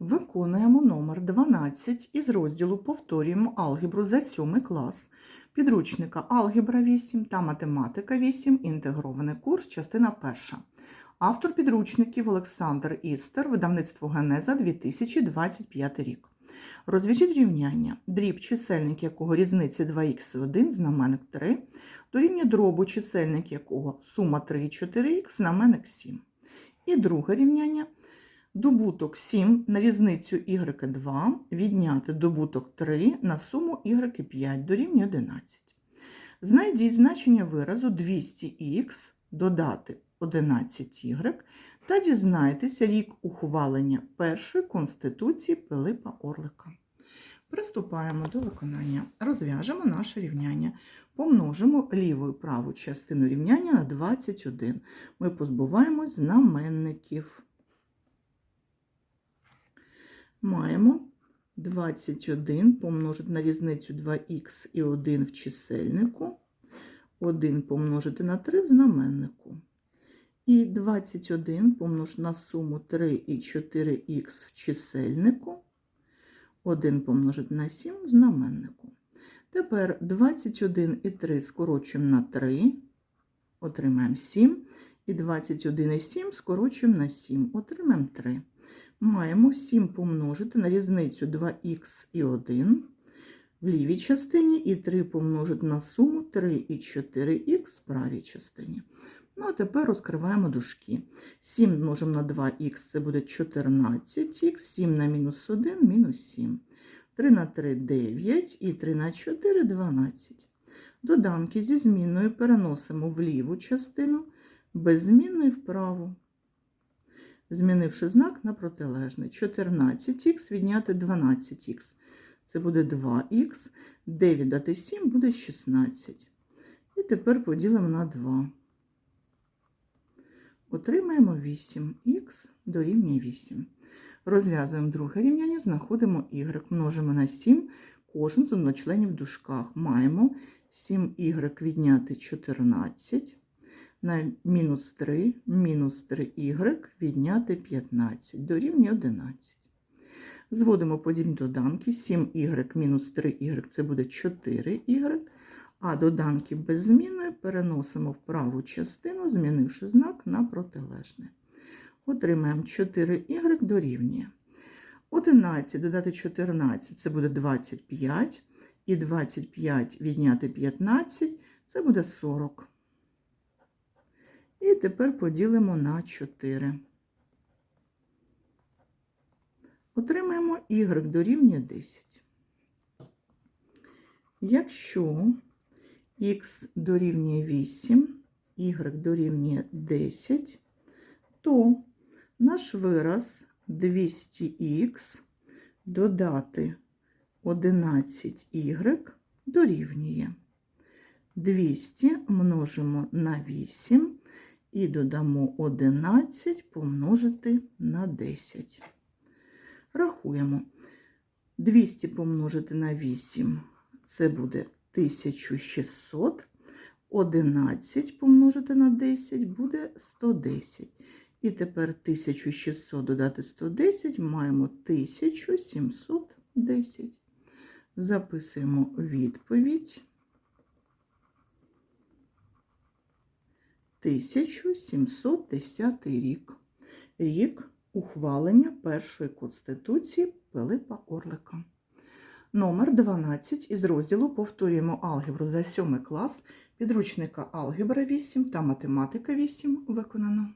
Виконуємо номер 12 із розділу Повторюємо алгебру за 7 клас підручника Алгебра 8 та Математика 8. Інтегрований курс, частина 1. Автор підручників Олександр Істер, видавництво Генеза 2025 рік. Розв'яжіть рівняння. Дріб, чисельник якого різниці 2х і 1, знаменник 3, дорівнює дробу, чисельник якого сума 3 і 4х, знаменник 7. І друге рівняння. Добуток 7 на різницю y2 відняти добуток 3 на суму y5 дорівнює 11. Знайдіть значення виразу 200х додати 11y та дізнайтеся рік ухвалення першої конституції Пилипа Орлика. Приступаємо до виконання. Розв'яжемо наше рівняння. Помножимо ліву і праву частину рівняння на 21. Ми позбуваємось знаменників. Маємо 21 помножити на різницю 2х і 1 в чисельнику, 1 помножити на 3 в знаменнику. І 21 помножити на суму 3 і 4х в чисельнику, 1 помножити на 7 в знаменнику. Тепер 21 і 3 скорочуємо на 3, отримаємо 7. І 21 і 7 скорочуємо на 7, отримаємо 3 маємо 7 помножити на різницю 2х і 1 в лівій частині і 3 помножити на суму 3 і 4х в правій частині. Ну, а тепер розкриваємо дужки. 7 множимо на 2х, це буде 14х, 7 на мінус 1 мінус 7. 3 на 3 9 і 3 на 4 12. Доданки зі зміною переносимо в ліву частину, без змінної в праву змінивши знак на протилежний. 14х відняти 12х. Це буде 2х, 9 дати 7 буде 16. І тепер поділимо на 2. Отримаємо 8х дорівнює 8. Розв'язуємо друге рівняння, знаходимо y, множимо на 7, кожен з одночленів в дужках. Маємо 7y відняти 14 на мінус 3, мінус 3y відняти 15, дорівнює 11. Зводимо подібні доданки, 7y мінус 3y це буде 4y, а доданки без зміни переносимо в праву частину, змінивши знак на протилежне. Отримаємо 4y дорівнює. 11 додати 14 це буде 25, і 25 відняти 15 це буде 40. І тепер поділимо на 4. Отримаємо y дорівнює 10. Якщо х дорівнює 8, y дорівнює 10, то наш вираз 200х додати 11y дорівнює 200 множимо на 8 і додамо 11 помножити на 10. Рахуємо. 200 помножити на 8 це буде 1600. 11 помножити на 10 буде 110. І тепер 1600 додати 110 маємо 1710. Записуємо відповідь. 1710 рік. Рік ухвалення першої конституції Пилипа Орлика. Номер 12 із розділу повторюємо алгебру за 7 клас підручника Алгебра 8 та Математика 8 виконано.